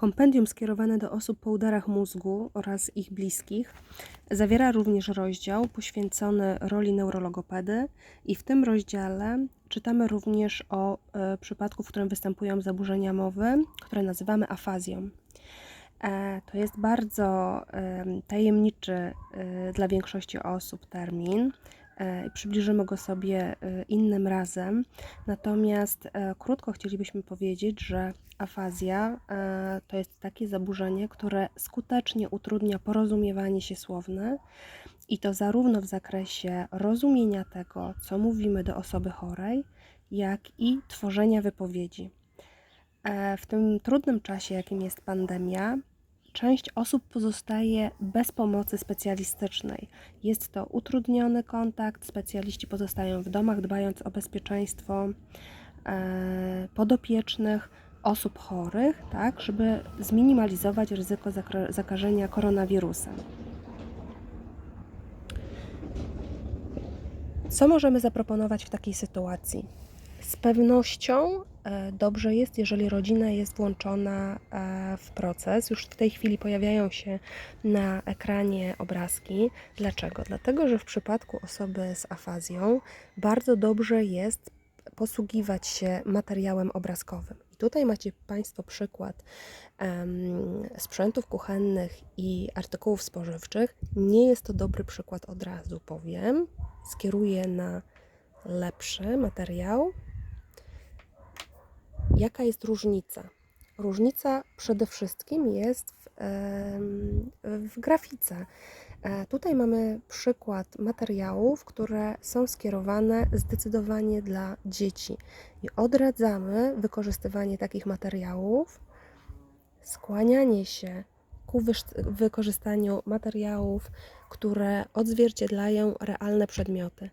Kompendium skierowane do osób po udarach mózgu oraz ich bliskich zawiera również rozdział poświęcony roli neurologopedy i w tym rozdziale czytamy również o e, przypadku, w którym występują zaburzenia mowy, które nazywamy afazją. E, To jest bardzo em, tajemniczy e, dla większości osób termin. E, Przybliżymy go sobie e, innym razem. Natomiast e, krótko chcielibyśmy powiedzieć, że afazja to jest takie zaburzenie, które skutecznie utrudnia porozumiewanie się słowne i to zarówno w zakresie rozumienia tego, co mówimy do osoby chorej, jak i tworzenia wypowiedzi. W tym trudnym czasie, jakim jest pandemia, część osób pozostaje bez pomocy specjalistycznej. Jest to utrudniony kontakt, specjaliści pozostają w domach, dbając o bezpieczeństwo e, podopiecznych, osób chorych, tak, żeby zminimalizować ryzyko zakażenia koronawirusem. Co możemy zaproponować w takiej sytuacji? Z pewnością dobrze jest, jeżeli rodzina jest włączona e, w proces. Już w tej chwili pojawiają się na ekranie obrazki. Dlaczego? Dlatego, że w przypadku osoby z afazją bardzo dobrze jest posługiwać się materiałem obrazkowym. Tutaj macie Państwo przykład em, sprzętów kuchennych i artykułów spożywczych. Nie jest to dobry przykład od razu, powiem. Skieruję na lepszy materiał. Jaka jest różnica? Różnica przede wszystkim jest w, w grafice. E, Tutaj mamy przykład materiałów, które są skierowane zdecydowanie dla dzieci i odradzamy wykorzystywanie takich materiałów, skłanianie się ku wykorzystaniu materiałów, które odzwierciedlają realne przedmioty.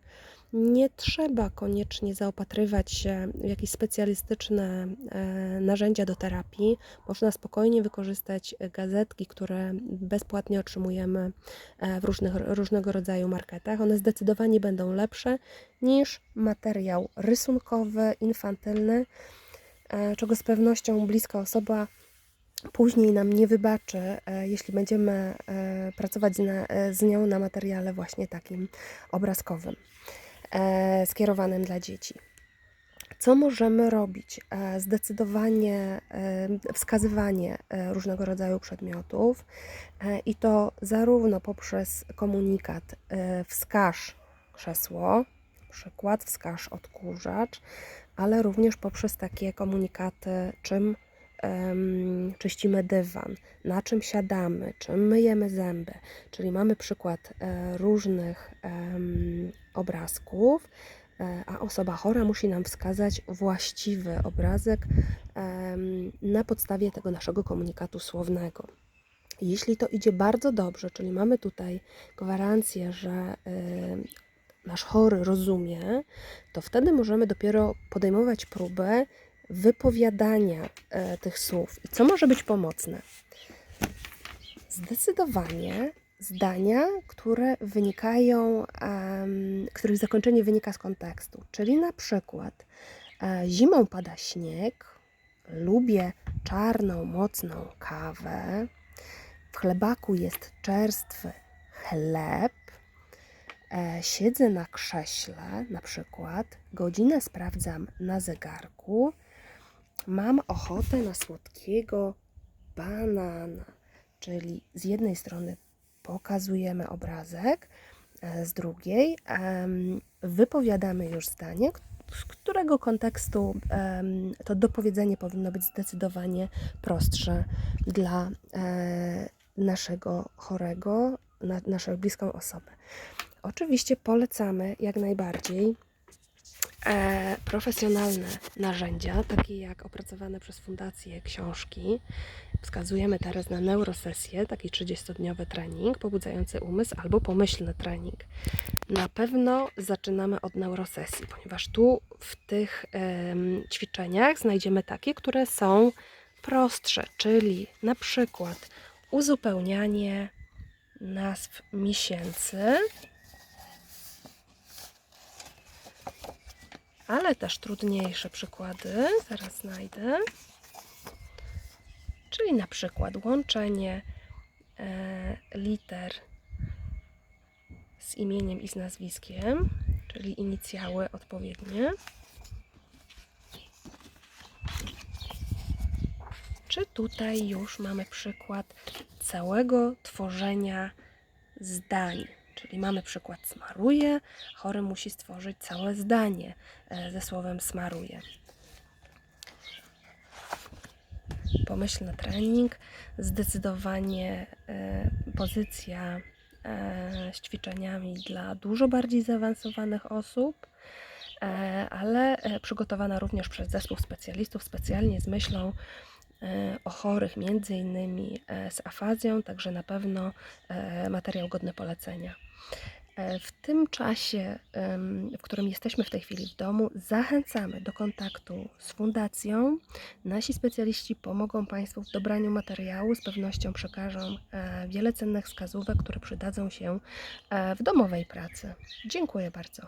Nie trzeba koniecznie zaopatrywać się w jakieś specjalistyczne e, narzędzia do terapii. Można spokojnie wykorzystać gazetki, które bezpłatnie otrzymujemy e, w różnych, różnego rodzaju marketach. One zdecydowanie będą lepsze niż materiał rysunkowy, infantylny, e, czego z pewnością bliska osoba później nam nie wybaczy, jeśli będziemy pracować z, nią na materiale właśnie takim obrazkowym, skierowanym dla dzieci. Co możemy robić? E, Zdecydowanie e, wskazywanie e, różnego rodzaju przedmiotów e, i to zarówno poprzez komunikat e, wskaż krzesło, przykład wskaż odkurzacz, ale również poprzez takie komunikaty, czym em, czyścimy dywan, na czym siadamy, czym myjemy zęby. Czyli mamy przykład e, różnych obrazków, e, a osoba chora musi nam wskazać właściwy obrazek na podstawie tego naszego komunikatu słownego. Jeśli to idzie bardzo dobrze, czyli mamy tutaj gwarancję, że em, nasz chory rozumie, to wtedy możemy dopiero podejmować próbę wypowiadania e, tych słów. I co może być pomocne? Zdecydowanie zdania, które wynikają, których zakończenie wynika z kontekstu. Czyli na przykład e, zimą pada śnieg, lubię czarną, mocną kawę, w chlebaku jest czerstwy chleb, e, siedzę na krześle, na przykład, godzinę sprawdzam na zegarku, mam ochotę na słodkiego banana. Czyli z jednej strony pokazujemy obrazek, e, z drugiej wypowiadamy już zdanie, z którego kontekstu to dopowiedzenie powinno być zdecydowanie prostsze dla e, naszego chorego, na, naszą bliską osobę. Oczywiście polecamy jak najbardziej e, profesjonalne narzędzia, takie jak opracowane przez fundację książki. Wskazujemy teraz na neurosesję, taki 30-dniowy trening pobudzający umysł albo pomyślny trening. Na pewno zaczynamy od neurosesji, ponieważ tu w tych em, ćwiczeniach znajdziemy takie, które są prostsze, czyli na przykład uzupełnianie nazw miesięcy, ale też trudniejsze przykłady. Zaraz znajdę. czyli na przykład łączenie e, liter z imieniem i z nazwiskiem, czyli inicjały odpowiednie. Czy tutaj już mamy przykład całego tworzenia zdań? Czyli mamy przykład smaruje, chory musi stworzyć całe zdanie e, ze słowem smaruje. Pomyślny trening, zdecydowanie e, pozycja e, z ćwiczeniami dla dużo bardziej zaawansowanych osób, ale przygotowana również przez zespół specjalistów specjalnie z myślą o chorych, między innymi z afazją, także na pewno materiał godny polecenia. E, W tym czasie, w którym jesteśmy w tej chwili w domu, zachęcamy do kontaktu z fundacją. Nasi specjaliści pomogą Państwu w dobraniu materiału, z pewnością przekażą e, wiele cennych wskazówek, które przydadzą się e, w domowej pracy. Dziękuję bardzo.